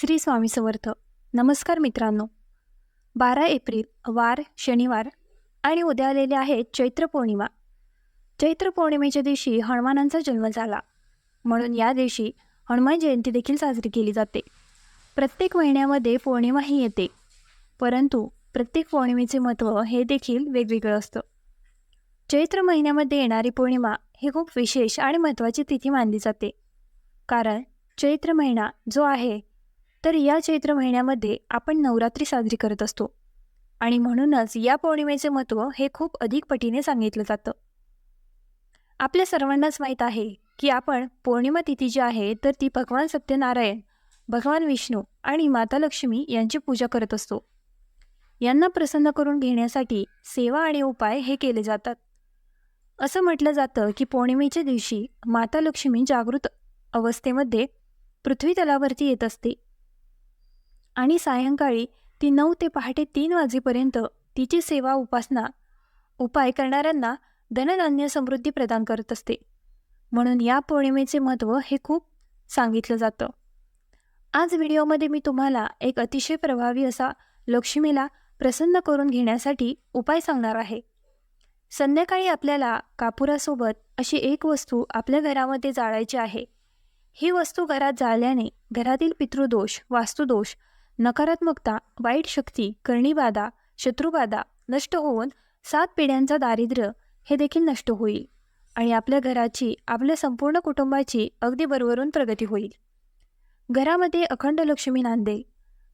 श्री स्वामी समर्थ. नमस्कार मित्रांनो. बारा एप्रिल वार शनिवार आणि उद्या आलेले आहेत चैत्र पौर्णिमा. चैत्र पौर्णिमेच्या दिवशी हनुमानांचा जन्म झाला. म्हणून या दिवशी हनुमान जयंती देखील साजरी केली जाते. प्रत्येक महिन्यामध्ये पौर्णिमाही येते. परंतु प्रत्येक पौर्णिमेचे महत्त्व हे देखील वेगवेगळं असतं. चैत्र महिन्यामध्ये येणारी पौर्णिमा ही खूप विशेष आणि महत्त्वाची तिथी मानली जाते. कारण चैत्र महिना जो आहे तर या चैत्र महिन्यामध्ये आपण नवरात्री साजरी करत असतो. आणि म्हणूनच या पौर्णिमेचे महत्त्व हे खूप अधिक पटीने सांगितलं जातं. आपल्या सर्वांनाच माहीत आहे की आपण पौर्णिमा तिथी जी आहे तर ती भगवान सत्यनारायण भगवान विष्णू आणि माता लक्ष्मी यांची पूजा करत असतो. यांना प्रसन्न करून घेण्यासाठी सेवा आणि उपाय हे केले जातात. असं म्हटलं जातं की पौर्णिमेच्या दिवशी माता लक्ष्मी जागृत अवस्थेमध्ये पृथ्वी तलावरती येत असते. आणि सायंकाळी ती नऊ ते पहाटे तीन वाजेपर्यंत तिची सेवा उपासना उपाय करणाऱ्यांना धनधान्य समृद्धी प्रदान करत असते. म्हणून या पौर्णिमेचे महत्त्व हे खूप सांगितलं जातं. आज व्हिडिओमध्ये मी तुम्हाला एक अतिशय प्रभावी असा लक्ष्मीला प्रसन्न करून घेण्यासाठी उपाय सांगणार आहे. संध्याकाळी आपल्याला कापुरासोबत अशी एक वस्तू आपल्या घरामध्ये जाळायची आहे. ही वस्तू घरात जाळल्याने घरातील पितृदोष वास्तुदोष नकारात्मकता वाईट शक्ती करणीबाधा शत्रुबाधा नष्ट होऊन सात पिढ्यांचा दारिद्र्य हे देखील नष्ट होईल आणि आपल्या घराची आपल्या संपूर्ण कुटुंबाची अगदी बरोबरून प्रगती होईल. घरामध्ये अखंड लक्ष्मी नांदेल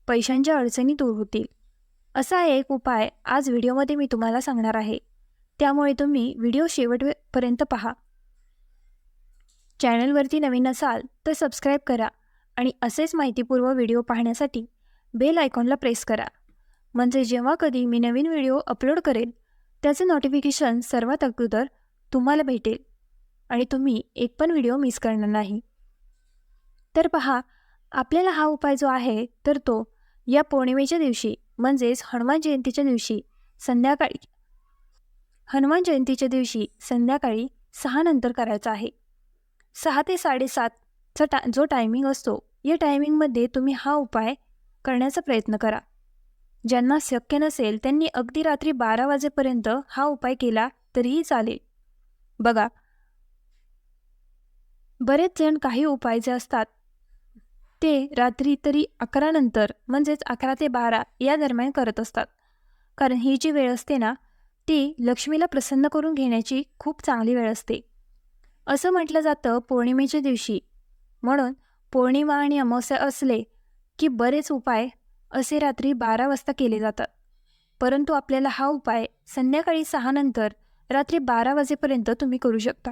पैशांच्या अडचणी दूर होतील. असा एक उपाय आज व्हिडिओमध्ये मी तुम्हाला सांगणार आहे. त्यामुळे तुम्ही व्हिडिओ शेवटपर्यंत पहा. चॅनलवरती नवीन असाल तर सबस्क्राईब करा आणि असेच माहितीपूर्व व्हिडिओ पाहण्यासाठी बेल आयकॉनला प्रेस करा. म्हणजे जेव्हा कधी मी नवीन व्हिडिओ अपलोड करेन त्याचे नोटिफिकेशन सर्वात अगोदर तुम्हाला भेटेल आणि तुम्ही एक पण व्हिडिओ मिस करणार नाही. तर पहा आपल्याला हा उपाय जो आहे तर तो या पौर्णिमेच्या दिवशी म्हणजेच हनुमान जयंतीच्या दिवशी संध्याकाळी. हनुमान जयंतीच्या दिवशी संध्याकाळी सहा नंतर करायचा आहे. सहा ते साडेसातचा टा जो टायमिंग असतो या टायमिंगमध्ये तुम्ही हा उपाय करण्याचा प्रयत्न करा. ज्यांना शक्य नसेल त्यांनी अगदी रात्री बारा वाजेपर्यंत हा उपाय केला तरीही चालेल. बघा. बरेच जण काही उपाय जे असतात ते रात्री तरी अकरा नंतर म्हणजेच अकरा ते बारा या दरम्यान करत असतात. कारण ही जी वेळ असते ना ती लक्ष्मीला प्रसन्न करून घेण्याची खूप चांगली वेळ असते. असं म्हटलं जातं पौर्णिमेच्या दिवशी. म्हणून पौर्णिमा आणि अमावस्या असले की बरेच उपाय असे रात्री बारा वाजता केले जातात. परंतु आपल्याला हा उपाय संध्याकाळी सहानंतर रात्री बारा वाजेपर्यंत तुम्ही करू शकता.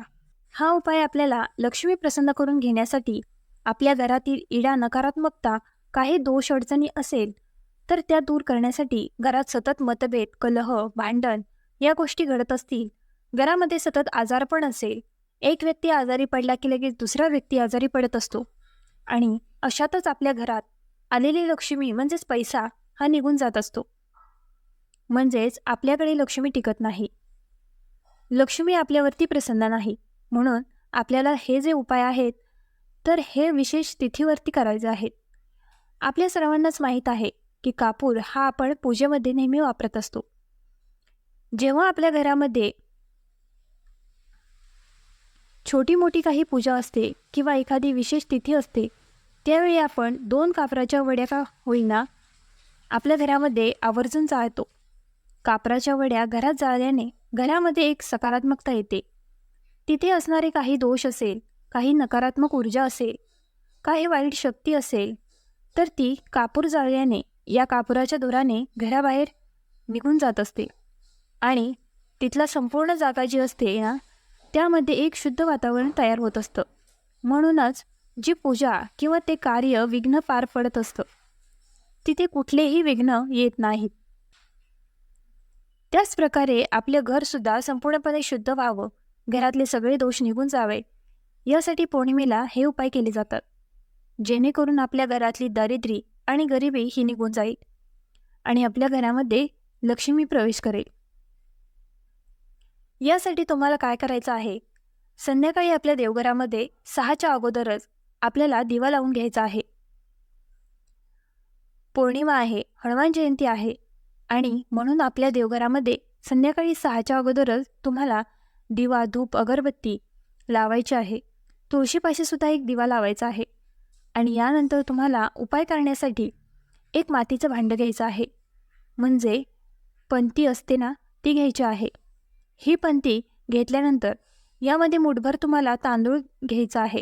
हा उपाय आपल्याला लक्ष्मी प्रसन्न करून घेण्यासाठी आपल्या घरातील इडा नकारात्मकता काही दोष अडचणी असेल तर त्या दूर करण्यासाठी घरात सतत मतभेद कलह भांडण या गोष्टी घडत असतील. घरामध्ये सतत आजारपण असेल. एक व्यक्ती आजारी पडला की लगेच दुसरा व्यक्ती आजारी पडत असतो. आणि अशातच आपल्या घरात आलेली लक्ष्मी म्हणजेच पैसा हा निघून जात असतो. म्हणजेच आपल्याकडे लक्ष्मी टिकत नाही. लक्ष्मी आपल्यावरती प्रसन्न नाही. म्हणून आपल्याला हे जे उपाय आहेत तर हे विशेष तिथीवरती करायचे आहेत. आपल्या सर्वांनाच माहीत आहे की कापूर हा आपण पूजेमध्ये नेहमी वापरत असतो. जेव्हा आपल्या घरामध्ये छोटी मोठी काही पूजा असते किंवा एखादी विशेष तिथी असते त्यावेळी आपण दोन कापराच्या वड्या का होईना आपल्या घरामध्ये आवर्जून जाळतो कापराच्या वड्या घरात जाळल्याने घरामध्ये एक सकारात्मकता येते. तिथे असणारे काही दोष असेल काही नकारात्मक ऊर्जा असेल काही वाईट शक्ती असेल तर ती कापूर जाळल्याने या कापुराच्या दोराने घराबाहेर निघून जात असते. आणि तिथला संपूर्ण जागा जी असते ना त्यामध्ये एक शुद्ध वातावरण तयार होत असतं. म्हणूनच जी पूजा किंवा ते कार्य विघ्न पार पडत असतं तिथे कुठलेही विघ्न येत नाहीत. त्याच प्रकारे आपलं घरसुद्धा संपूर्णपणे शुद्ध व्हावं घरातले सगळे दोष निघून जावे यासाठी पौर्णिमेला हे उपाय केले जातात जेणेकरून आपल्या घरातली दारिद्री आणि गरिबी ही निघून जाईल आणि आपल्या घरामध्ये लक्ष्मी प्रवेश करेल. यासाठी तुम्हाला काय करायचं आहे? संध्याकाळी आपल्या देवघरामध्ये सहाच्या अगोदरच आपल्याला दिवा लावून घ्यायचा आहे. पौर्णिमा आहे हनुमान जयंती आहे आणि म्हणून आपल्या देवघरामध्ये संध्याकाळी सहाच्या अगोदरच तुम्हाला दिवा धूप अगरबत्ती लावायची आहे. तुळशीपाशी सुद्धा एक दिवा लावायचा आहे आणि यानंतर तुम्हाला उपाय करण्यासाठी एक मातीचं भांडं घ्यायचं आहे. म्हणजे पंती असते ना ती घ्यायची आहे. ही पंती घेतल्यानंतर यामध्ये मुठभर तुम्हाला तांदूळ घ्यायचा आहे.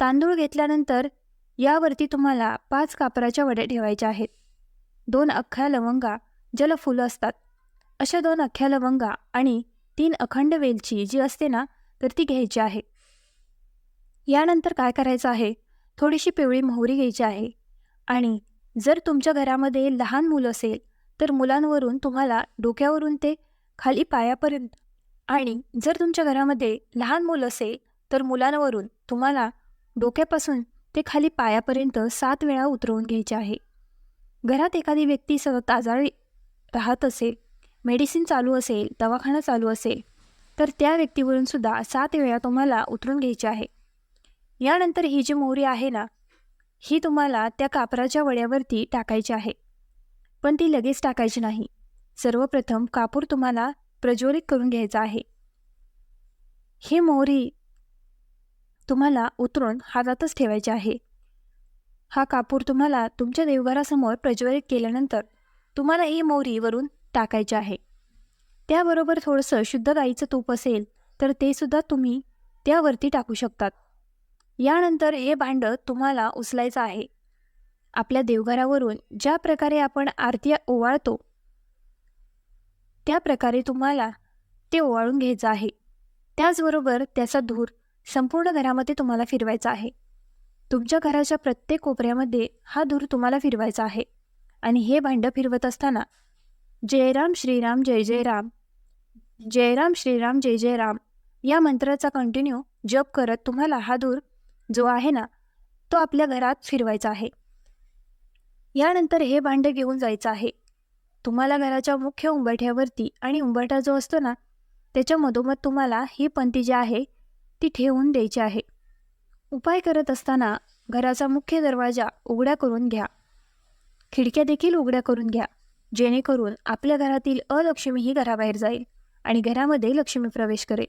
तांदूळ घेतल्यानंतर यावरती तुम्हाला पाच कापराच्या वड्या ठेवायच्या आहेत. दोन अख्ख्या लवंगा ज्याला फुलं असतात. अशा दोन अख्ख्या लवंगा आणि तीन अखंड वेलची जी असते ना तर ती घ्यायची आहे. यानंतर काय करायचं आहे? थोडीशी पिवळी मोहरी घ्यायची आहे आणि जर तुमच्या घरामध्ये लहान मुलं असेल तर मुलांवरून तुम्हाला डोक्यावरून ते खाली पायापर्यंत आणि जर तुमच्या घरामध्ये लहान मुलं असेल तर मुलांवरून तुम्हाला डोक्यापासून ते खाली पायापर्यंत सात वेळा उतरवून घ्यायचे आहे. घरात एखादी व्यक्ती सतत आजारी राहत असेल मेडिसिन चालू असेल दवाखाना चालू असेल तर त्या व्यक्तीवरून सुद्धा सात वेळा तुम्हाला उतरून घ्यायची आहे. यानंतर ही जी मोहरी आहे ना ही तुम्हाला त्या कापराच्या वड्यावरती टाकायची आहे. पण ती लगेच टाकायची नाही. सर्वप्रथम कापूर तुम्हाला प्रज्वलित करून घ्यायचा आहे. ही मोहरी तुम्हाला उतरून हातातच ठेवायचे आहे. हा कापूर तुम्हाला तुमच्या देवघरासमोर प्रज्वलित केल्यानंतर तुम्हाला ही मोहरी वरून टाकायची आहे. त्याबरोबर थोडंसं शुद्ध गाईचं तूप असेल तर ते सुद्धा तुम्ही त्यावरती टाकू शकतात. यानंतर हे भांडं तुम्हाला उचलायचं आहे. आपल्या देवघरावरून ज्या प्रकारे आपण आरती ओवाळतो त्या प्रकारे तुम्हाला ते ओवाळून घ्यायचं आहे. त्याचबरोबर त्याचा धूर संपूर्ण घरामध्ये तुम्हाला फिरवायचा आहे. तुमच्या घराच्या प्रत्येक कोपऱ्यामध्ये हा धूर तुम्हाला फिरवायचा आहे. आणि हे भांडं फिरवत असताना जयराम श्रीराम जय जय राम जयराम श्रीराम जय जय राम या मंत्राचा कंटिन्यू जप करत तुम्हाला हा धूर जो आहे ना तो आपल्या घरात फिरवायचा आहे. यानंतर हे भांडं घेऊन जायचं आहे. तुम्हाला घराच्या मुख्य उंबरठ्यावरती आणि उंबरठा जो असतो ना त्याच्या मधोमध तुम्हाला ही पंथी जी आहे ती ठेवून द्यायची आहे. उपाय करत असताना घराचा मुख्य दरवाजा उघड्या करून घ्या. खिडक्या देखील उघड्या करून घ्या. जेणेकरून आपल्या घरातील अलक्ष्मी ही घराबाहेर जाईल आणि घरामध्ये लक्ष्मी प्रवेश करेल.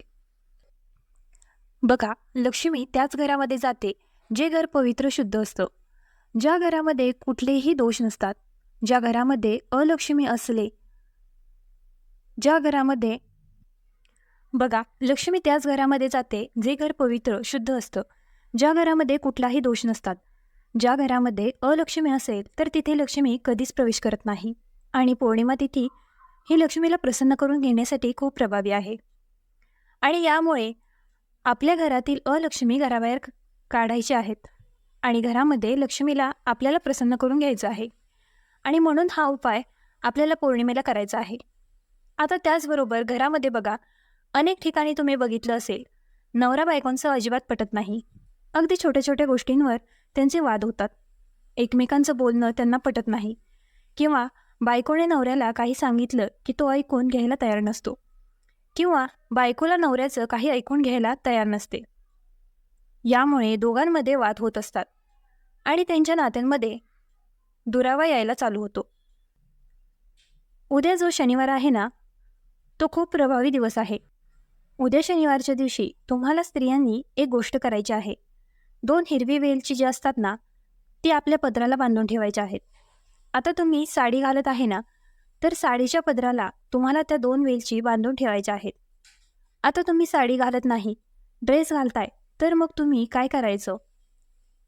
बघा लक्ष्मी त्याच घरामध्ये जाते जे घर पवित्र शुद्ध असतं. ज्या घरामध्ये कुठलेही दोष नसतात ज्या घरामध्ये अलक्ष्मी असले ज्या घरामध्ये बघा लक्ष्मी त्याच घरामध्ये जाते जे घर पवित्र शुद्ध असतं. ज्या घरामध्ये कुठलाही दोष नसतात. ज्या घरामध्ये अलक्ष्मी असेल तर तिथे लक्ष्मी कधीच प्रवेश करत नाही. आणि पौर्णिमा तिथी ही लक्ष्मीला प्रसन्न करून घेण्यासाठी खूप प्रभावी आहे. आणि यामुळे आपल्या घरातील अलक्ष्मी घराबाहेर काढायची आहेत. आणि घरामध्ये लक्ष्मीला आपल्याला प्रसन्न करून घ्यायचं आहे. आणि म्हणून हा उपाय आपल्याला पौर्णिमेला करायचा आहे. आता त्याचबरोबर घरामध्ये बघा अनेक ठिकाणी तुम्ही बघितलं असेल. नवरा बायकोंचं अजिबात पटत नाही. अगदी छोट्या छोट्या गोष्टींवर त्यांचे वाद होतात. एकमेकांचं बोलणं त्यांना पटत नाही. किंवा बायकोने नवऱ्याला काही सांगितलं की तो ऐकून घ्यायला तयार नसतो. किंवा बायकोला नवऱ्याचं काही ऐकून घ्यायला तयार नसते. यामुळे दोघांमध्ये वाद होत असतात. आणि त्यांच्या नात्यांमध्ये दुरावा यायला चालू होतो. उद्या जो शनिवार आहे ना तो खूप प्रभावी दिवस आहे. उद्या शनिवारच्या दिवशी तुम्हाला स्त्रियांनी एक गोष्ट करायची आहे. दोन हिरवी वेलची जी असतात ना ती आपल्या पदराला बांधून ठेवायच्या आहेत. आता तुम्ही साडी घालत आहे ना तर साडीच्या पदराला तुम्हाला त्या दोन वेलची बांधून ठेवायच्या आहेत. आता तुम्ही साडी घालत नाही ड्रेस घालताय तर मग तुम्ही काय करायचं?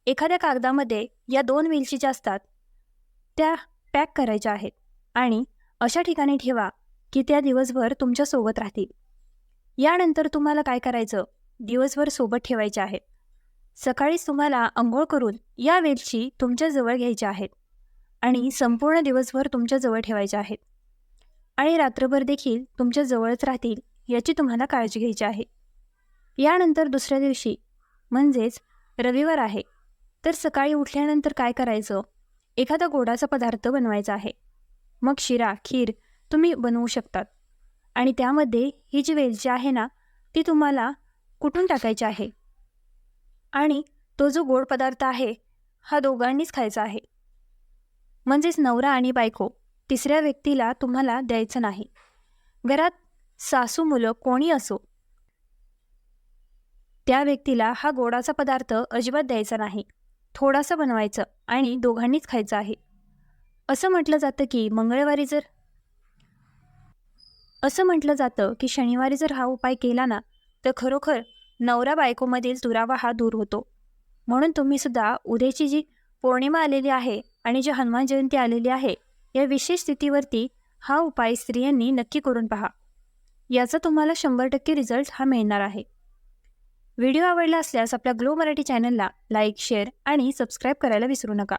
एखाद्या कागदामध्ये या दोन वेलची ज्या असतात त्या पॅक करायच्या आहेत आणि अशा ठिकाणी ठेवा की त्या दिवसभर तुमच्यासोबत राहतील. यानंतर तुम्हाला काय करायचं? दिवसभर सोबत ठेवायचे आहेत. सकाळीच तुम्हाला आंघोळ करून या वेलची तुमच्याजवळ घ्यायच्या आहेत. आणि संपूर्ण दिवसभर तुमच्याजवळ ठेवायच्या आहेत. आणि रात्रभर देखील तुमच्या जवळच राहतील याची तुम्हाला काळजी घ्यायची आहे. यानंतर दुसऱ्या दिवशी म्हणजेच रविवार आहे. तर सकाळी उठल्यानंतर काय करायचं? एखादा गोडाचा पदार्थ बनवायचा आहे. मग शिरा खीर तुम्ही बनवू शकतात. आणि त्यामध्ये ही जी वेलची आहे ना ती तुम्हाला कुठून टाकायची आहे? आणि तो जो गोड पदार्थ आहे हा दोघांनीच खायचा आहे. म्हणजेच नवरा आणि बायको तिसऱ्या व्यक्तीला तुम्हाला द्यायचं नाही. घरात सासू मुलं कोणी असो त्या व्यक्तीला हा गोडाचा पदार्थ अजिबात द्यायचा नाही. थोडासा बनवायचं आणि दोघांनीच खायचं आहे. असं म्हटलं जातं की मंगळवारी जर असं म्हटलं जातं की शनिवारी जर हा उपाय केला ना तर खरोखर नवरा बायकोमधील दुरावा हा दूर होतो. म्हणून तुम्ही सुद्धा उद्याची जी पौर्णिमा आलेली आहे आणि जी हनुमान जयंती आलेली आहे या विशेष स्थितीवरती हा उपाय स्त्रियांनी नक्की करून पहा. याचा तुम्हाला शंभर टक्के रिझल्ट हा मिळणार आहे. व्हिडिओ आवडला असल्यास आपल्या ग्लो मराठी चॅनलला लाईक शेअर आणि सबस्क्राईब करायला विसरू नका.